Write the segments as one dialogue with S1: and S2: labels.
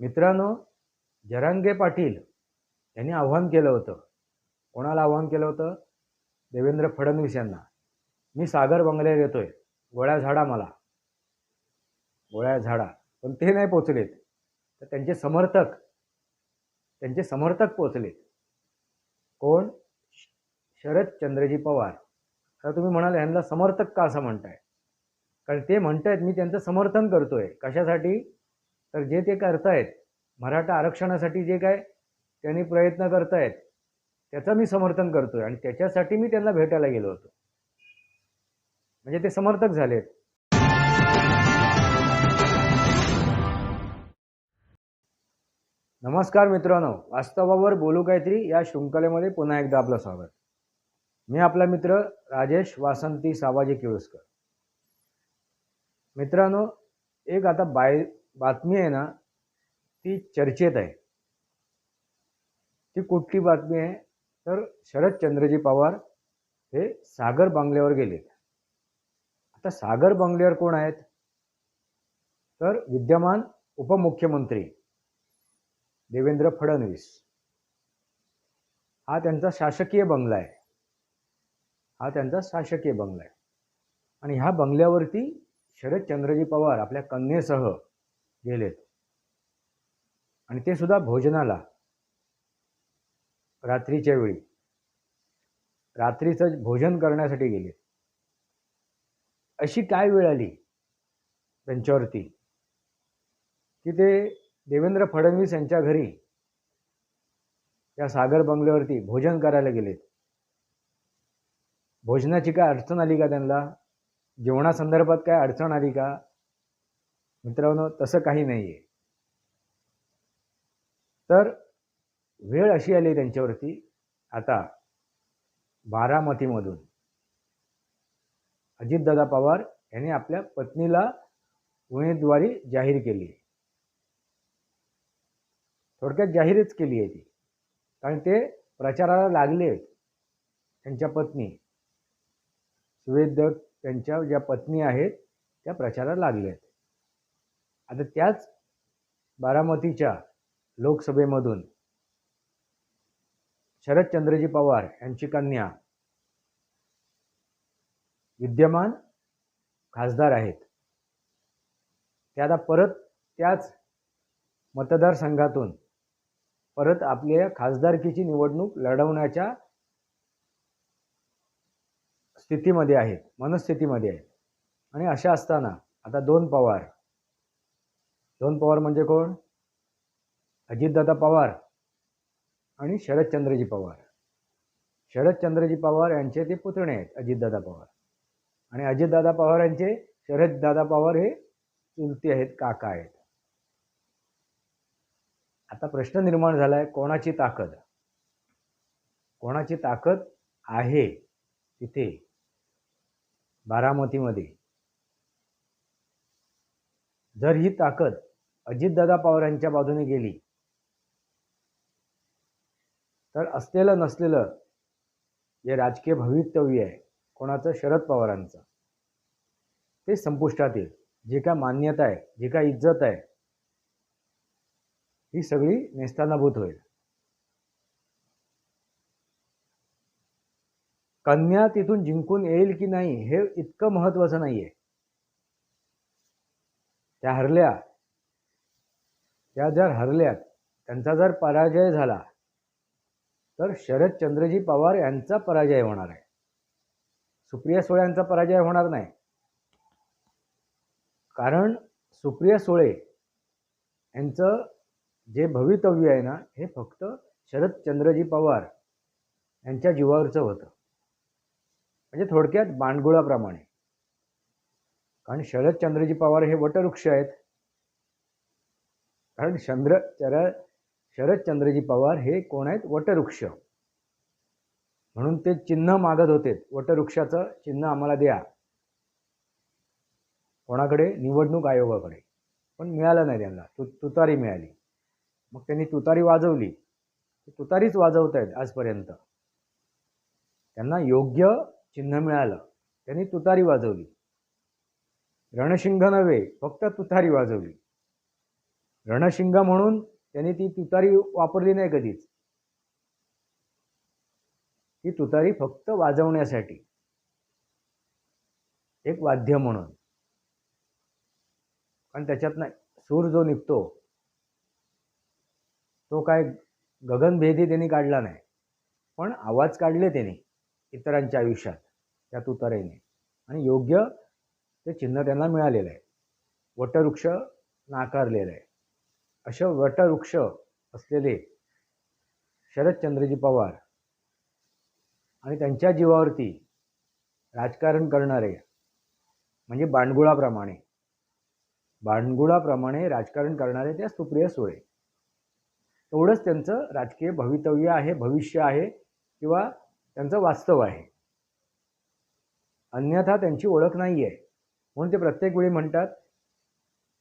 S1: मित्रांनो जरांगे पाटील यांनी आव्हान केलं होतं. कोणाला आव्हान केलं होतं? देवेंद्र फडणवीस यांना. मी सागर बंगल्यावर येतोय गोळ्या झाडा मला. गोळ्या झाडा. पण ते नाही पोचलेत. तर त्यांचे समर्थक त्यांचे समर्थक पोचलेत. कोण? श- शरदचंद्रजी पवार. तर तुम्ही म्हणाल यांना समर्थक का असं म्हणताय? कारण ते म्हणतायत मी त्यांचं समर्थन करतोय. कशासाठी? तर जे ते करतायत मराठा आरक्षणासाठी जे काय त्यांनी प्रयत्न करतायत त्याचं मी समर्थन करतोय आणि त्याच्यासाठी मी त्यांना भेटायला गेलो होतो. म्हणजे ते समर्थक झालेत. नमस्कार मित्रांनो वास्तवावर बोलू काहीतरी या शृंखलेमध्ये पुन्हा एकदा आपलं स्वागत. मी आपला मित्र राजेश वासंती सावाजी किळुसकर मित्रांनो एक आता बाय बातमी आहे ना ती चर्चेत आहे. ती कुठली बातमी आहे? तर शरदचंद्रजी पवार हे सागर बंगल्यावर गेलेत आता सागर बंगल्यावर कोण आहेत? तर विद्यमान उपमुख्यमंत्री देवेंद्र फडणवीस. हा त्यांचा शासकीय बंगला आहे. हा त्यांचा शासकीय बंगला आहे. आणि ह्या बंगल्यावरती शरदचंद्रजी पवार आपल्या कन्येसह गेलेत. आणि ते सुद्धा भोजनाला. रात्रीच्या वेळी. रात्रीचं भोजन करण्यासाठी गेले. अशी काय वेळ आली त्यांच्यावरती? की ते देवेंद्र फडणवीस यांच्या घरी या सागर बंगल्यावरती भोजन करायला गेलेत. भोजनाची काय अडचण आली का त्यांना? जेवणासंदर्भात काय अडचण आली का? मित्रांनो तसं काही नाही आहे तर वेळ अशी आली त्यांच्यावरती आता बारामतीमधून अजितदादा पवार यांनी आपल्या पत्नीला उमेदवारी जाहीर केली. आहे थोडक्यात जाहीरच केली आहे ती. कारण ते प्रचाराला लागले आहेत त्यांच्या पत्नी. सुवेद त्यांच्या ज्या पत्नी आहेत त्या प्रचाराला लागल्या आहेत. आता त्याच बारामतीच्या लोकसभेमधून शरदचंद्रजी पवार यांची कन्या विद्यमान खासदार आहेत. ते आता परत त्याच मतदारसंघातून परत आपल्या खासदारकीची निवडणूक लढवण्याच्या स्थितीमध्ये आहेत मनस्थितीमध्ये आहेत. आणि अशा असताना आता दोन पवार दोन पवार म्हणजे कोण? अजितदादा पवार आणि शरदचंद्रजी पवार. शरदचंद्रजी पवार यांचे ते पुतणे आहेत अजितदादा पवार. आणि अजितदादा पवार यांचे शरददादा पवार हे चुलती आहेत काका आहेत. आता प्रश्न निर्माण झाला आहे कोणाची ताकद? कोणाची ताकद आहे तिथे? बारामतीमध्ये. जर ही ताकद अजितदादा पवार यांच्या बाजूने गेली. तर असलेलं नसलेलं जे राजकीय भवितव्य आहे कोणाचं? शरद पवारांचं. ते संपुष्टात येईल. जे काय मान्यता आहे जे काय इज्जत आहे ही सगळी नेस्तानाभूत होईल. कन्या तिथून जिंकून येईल की नाही हे इतकं महत्वाचं नाही आहे त्या हरल्या त्या जर हरल्यात त्यांचा जर पराजय झाला तर शरदचंद्रजी पवार यांचा पराजय होणार आहे. सुप्रिया सुळे यांचा पराजय होणार नाही. कारण सुप्रिया सुळे यांचं जे भवितव्य आहे ना हे फक्त शरदचंद्रजी पवार यांच्या जीवावरचं होतं. म्हणजे थोडक्यात बाणगुळाप्रमाणे. कारण शरदचंद्रजी पवार हे वटवृक्ष आहेत. कारण चंद्र चर शरदचंद्रजी पवार हे कोण आहेत? वटवृक्ष. म्हणून ते चिन्ह मागत होते. वटवृक्षाचं चिन्ह आम्हाला द्या. कोणाकडे? निवडणूक आयोगाकडे. पण मिळालं नाही त्यांना. तु तुतारी मिळाली. मग त्यांनी तुतारी वाजवली. तुतारीच वाजवत आहेत आजपर्यंत. त्यांना योग्य चिन्ह मिळालं. त्यांनी तुतारी वाजवली. रणशिंग नव्हे फक्त तुतारी वाजवली. रणशिंग म्हणून त्यांनी ती तुतारी वापरली नाही कधीच. ती तुतारी फक्त वाजवण्यासाठी. एक वाद्य म्हणून. पण त्याच्यातनं सूर जो निघतो तो काय गगनभेदी त्यांनी काढला नाही. पण आवाज काढले त्यांनी इतरांच्या आयुष्यात त्या तुतारेने. आणि योग्य ते चिन्ह त्यांना मिळालेलं आहे. वटवृक्ष नाकारलेलं आहे. अशा वटवृक्ष असलेले शरदचंद्रजी पवार आणि त्यांच्या जीवावरती राजकारण करणारे म्हणजे बाणगुळाप्रमाणे बाणगुळाप्रमाणे राजकारण करणारे त्या सुप्रिया सुळे. एवढंच त्यांचं राजकीय भवितव्य आहे भविष्य आहे किंवा त्यांचं वास्तव आहे. अन्यथा त्यांची ओळख नाही आहे म्हणून ते प्रत्येक वेळी म्हणतात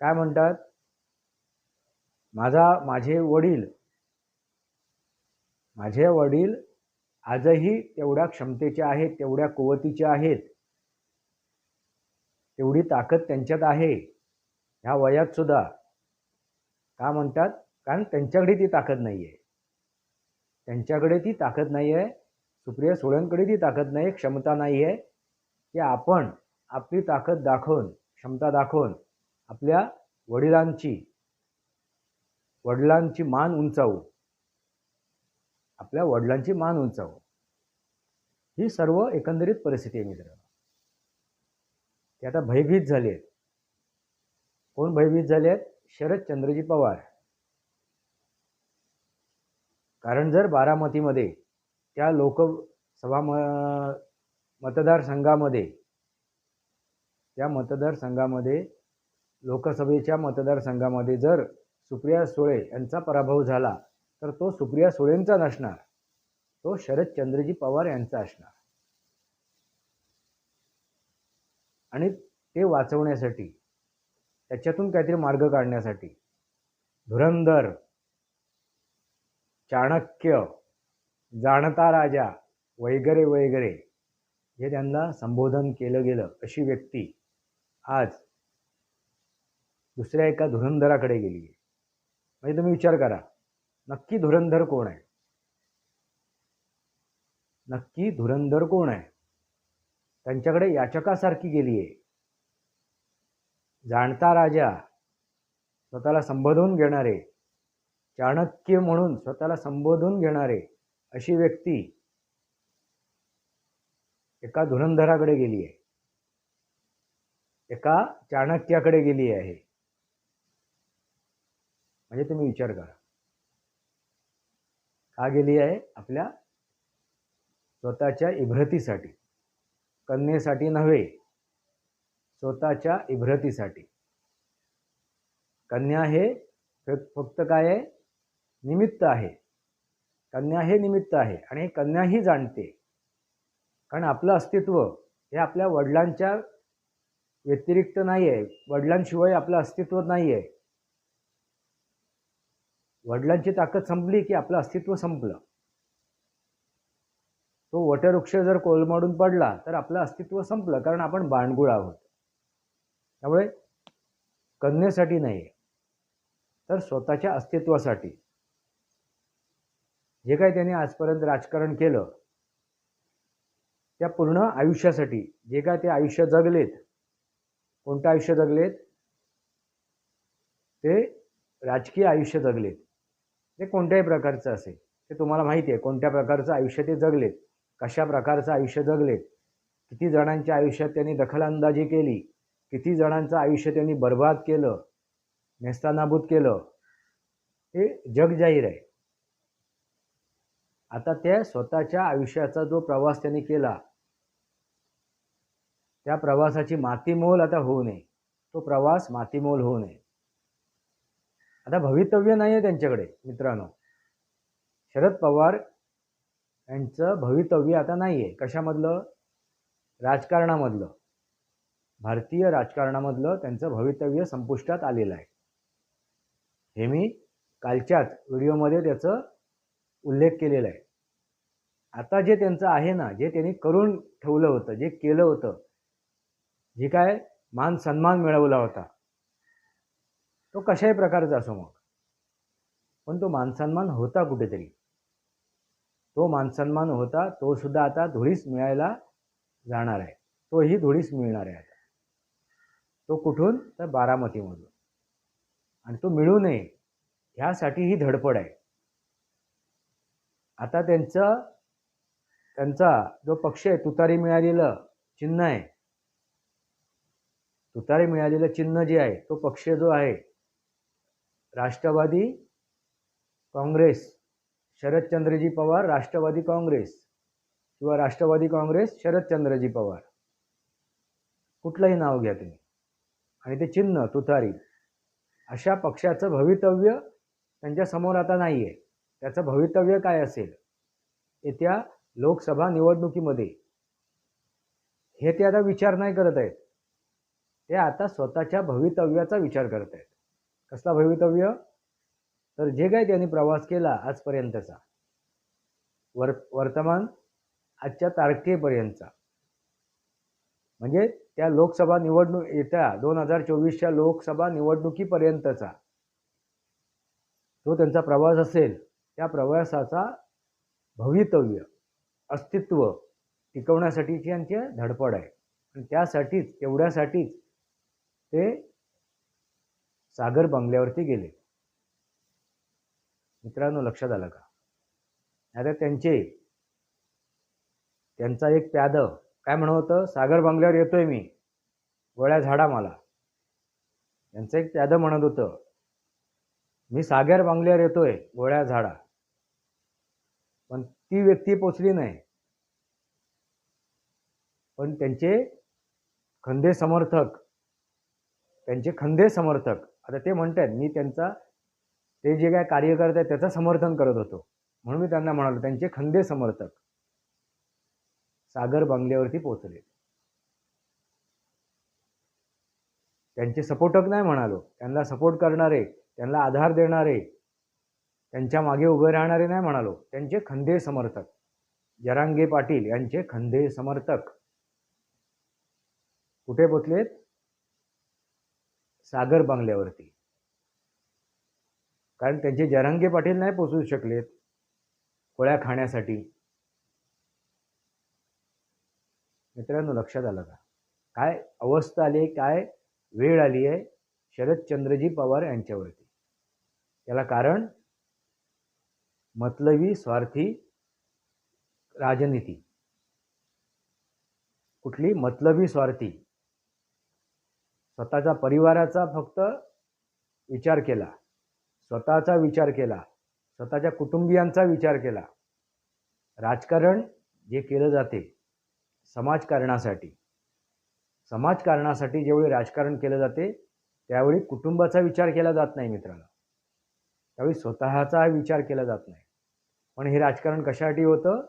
S1: काय म्हणतात? माझा माझे वडील माझे वडील आजही तेवढ्या क्षमतेचे आहेत तेवढ्या कुवतीचे आहेत. तेवढी ताकद त्यांच्यात आहे. ह्या वयात सुद्धा. का म्हणतात? कारण त्यांच्याकडे ती ताकद नाही आहे त्यांच्याकडे ती ताकद नाही आहे सुप्रिया सुळ्यांकडे ती ताकद नाही क्षमता नाही आहे की आपण आपली ताकद दाखवून क्षमता दाखवून आपल्या वडिलांची वडिलांची मान उंचावू. आपल्या वडिलांची मान उंचावू. ही सर्व एकंदरीत परिस्थिती आहे मित्र ते आता भयभीत झाले आहेत कोण भयभीत झाले आहेत शरदचंद्रजी पवार. कारण जर बारामतीमध्ये त्या लोकसभा म मतदारसंघामध्ये त्या मतदारसंघामध्ये लोकसभेच्या मतदारसंघामध्ये जर सुप्रिया सुळे यांचा पराभव झाला तर तो सुप्रिया सुळेंचा नसणार. तो शरदचंद्रजी पवार यांचा असणार. आणि ते वाचवण्यासाठी त्याच्यातून काहीतरी मार्ग काढण्यासाठी धुरंधर चाणक्य जाणता राजा वगैरे वगैरे हे त्यांना संबोधन केलं गेलं. अशी व्यक्ती आज दुसऱ्या एका धुरंधराकडे गेली आहे म्हणजे तुम्ही विचार करा. नक्की धुरंधर कोण आहे? नक्की धुरंधर कोण आहे? त्यांच्याकडे याचकासारखी गेली आहे. जाणता राजा स्वतःला संबोधून घेणारे चाणक्य म्हणून स्वतःला संबोधून घेणारे अशी व्यक्ती एका धुरंधराकडे गेली आहे. एका चाणक्याकडे गेली आहे. म्हणजे तुम्ही विचार करा. का गेली आहे? आपल्या स्वतःच्या इभ्रतीसाठी. कन्येसाठी नव्हे. स्वतःच्या इभ्रतीसाठी. कन्या हे फक्त काय आहे? निमित्त आहे. कन्या हे निमित्त आहे आणि हे कन्याही जाणते. कारण आपलं अस्तित्व हे आपल्या वडिलांच्या व्यतिरिक्त नाही आहे वडिलांशिवाय आपलं अस्तित्व नाही आहे वडिलांची ताकद संपली की आपलं अस्तित्व संपलं. तो वटवृक्ष जर कोलमडून पडला तर आपलं अस्तित्व संपलं कारण आपण बाणगुळ आहोत. त्यामुळे कन्येसाठी नाही तर स्वतःच्या अस्तित्वासाठी. जे काही त्यांनी आजपर्यंत राजकारण केलं त्या पूर्ण आयुष्यासाठी जे काय ते आयुष्य जगलेत कोणतं आयुष्य जगलेत? ते राजकीय आयुष्य जगलेत. ते कोणत्याही प्रकारचं असेल ते तुम्हाला माहिती आहे कोणत्या प्रकारचं आयुष्य ते जगलेत कशा प्रकारचं आयुष्य जगलेत किती जणांच्या आयुष्यात त्यांनी दखलअंदाजी केली किती जणांचं आयुष्य त्यांनी बर्बाद केलं नेस्तानाबूत केलं हे जग जाहीर आहे. आता त्या स्वतःच्या आयुष्याचा जो प्रवास त्यांनी केला त्या प्रवासाची मातीमोल आता होऊ नये. तो प्रवास मातीमोल होऊ नये. आता भवितव्य नाही आहे त्यांच्याकडे मित्रांनो. शरद पवार यांचं भवितव्य आता नाही आहे कशामधलं? राजकारणामधलं. भारतीय राजकारणामधलं त्यांचं भवितव्य संपुष्टात आलेलं आहे. हे मी कालच्याच व्हिडिओमध्ये त्याचं उल्लेख केलेला आहे. आता जे त्यांचं आहे ना जे त्यांनी करून ठेवलं होतं जे केलं होतं जे काय मान सन्मान मिळवला होता तो कशाही प्रकारचा असो मग. पण तो मानसन्मान होता कुठेतरी. तो मानसन्मान होता तो सुद्धा आता धुळीस मिळायला जाणार आहे. तोही धुळीस मिळणार आहे आता. तो कुठून? तर बारामतीमधून. आणि तो मिळू नये ह्यासाठी ही धडपड आहे. आता त्यांचं त्यांचा जो पक्ष आहे तुतारी मिळालेलं चिन्ह आहे. तुतारी मिळालेलं चिन्ह जे आहे तो पक्ष जो आहे राष्ट्रवादी काँग्रेस शरदचंद्रजी पवार राष्ट्रवादी काँग्रेस किंवा राष्ट्रवादी काँग्रेस शरदचंद्रजी पवार. कुठलंही नाव घ्या तुम्ही. आणि ते चिन्ह तुतारी अशा पक्षाचं भवितव्य त्यांच्यासमोर आता नाही आहे त्याचं भवितव्य काय असेल? येत्या लोकसभा निवडणुकीमध्ये. हे ते आता विचार नाही करत आहेत. ते आता स्वतःच्या भवितव्याचा विचार करत आहेत. कसला भवितव्य? तर जे काही त्यांनी प्रवास केला आजपर्यंतचा वर वर्तमान आजच्या तारखेपर्यंतचा. म्हणजे त्या लोकसभा निवडणूक येत्या दोन हजार चोवीसच्या लोकसभा निवडणुकीपर्यंतचा जो त्यांचा प्रवास असेल त्या प्रवासाचा भवितव्य अस्तित्व टिकवण्यासाठीची यांची धडपड आहे. आणि त्यासाठीच तेवढ्यासाठीच ते सागर बंगल्यावरती गेले. मित्रांनो लक्षात आलं का? आता त्यांचे त्यांचा एक प्याद काय म्हणत होतं? सागर बंगल्यावर येतोय मी. गोळ्या झाडा मला. त्यांचं एक प्याद म्हणत होतं मी सागर बंगल्यावर येतोय गोळ्या झाडा. पण ती व्यक्ती पोचली नाही. पण त्यांचे खंदे समर्थक त्यांचे खंदे समर्थक आता ते म्हणतात मी त्यांचा ते जे काय कार्य करत आहेत त्याचं समर्थन करत होतो. म्हणून मी त्यांना म्हणालो त्यांचे खंदे समर्थक सागर बंगल्यावरती पोचले त्यांचे सपोर्टक नाही म्हणालो. त्यांना सपोर्ट करणारे त्यांना आधार देणारे त्यांच्या मागे उभे राहणारे नाही म्हणालो. त्यांचे खंदे समर्थक. जरांगे पाटील यांचे खंदे समर्थक. कुठे पोचलेत? सागर बंगल्यावरती. कारण त्यांचे जरांगे पाटील नाही पोचू शकलेत गोळ्या खाण्यासाठी. मित्रांनो लक्षात आलं का? काय अवस्था आली आहे काय वेळ आली आहे शरदचंद्रजी पवार यांच्यावरती. याला कारण मतलबी स्वार्थी राजनीती. कुठली? मतलबी स्वार्थी. स्वतःच्या परिवाराचा फक्त विचार केला. स्वतःचा विचार केला. स्वतःच्या कुटुंबियांचा विचार केला. राजकारण जे केलं जाते समाजकारणासाठी. समाजकारणासाठी जेवढे राजकारण केलं जाते त्यावेळी कुटुंबाचा विचार केला जात नाही मित्रांनो त्यावेळी स्वतःचा विचार केला जात नाही. पण हे राजकारण कशासाठी होतं?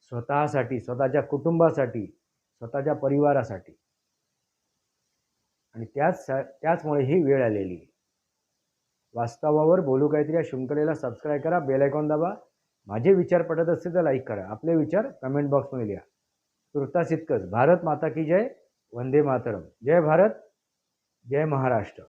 S1: स्वतःसाठी स्वतःच्या कुटुंबासाठी स्वतःच्या परिवारासाठी. आणि त्याच त्याचमुळे ही वेळ आलेली. आहे वास्तवावर बोलू काहीतरी या शृंखलेला सबस्क्राईब करा बेल आयकॉन दाबा. माझे विचार पटत असतील तर लाईक करा. आपले विचार कमेंट बॉक्समध्ये लिहा. तुर्तास इतकंच भारत माता की जय. वंदे मातरम. जय भारत. जय महाराष्ट्र.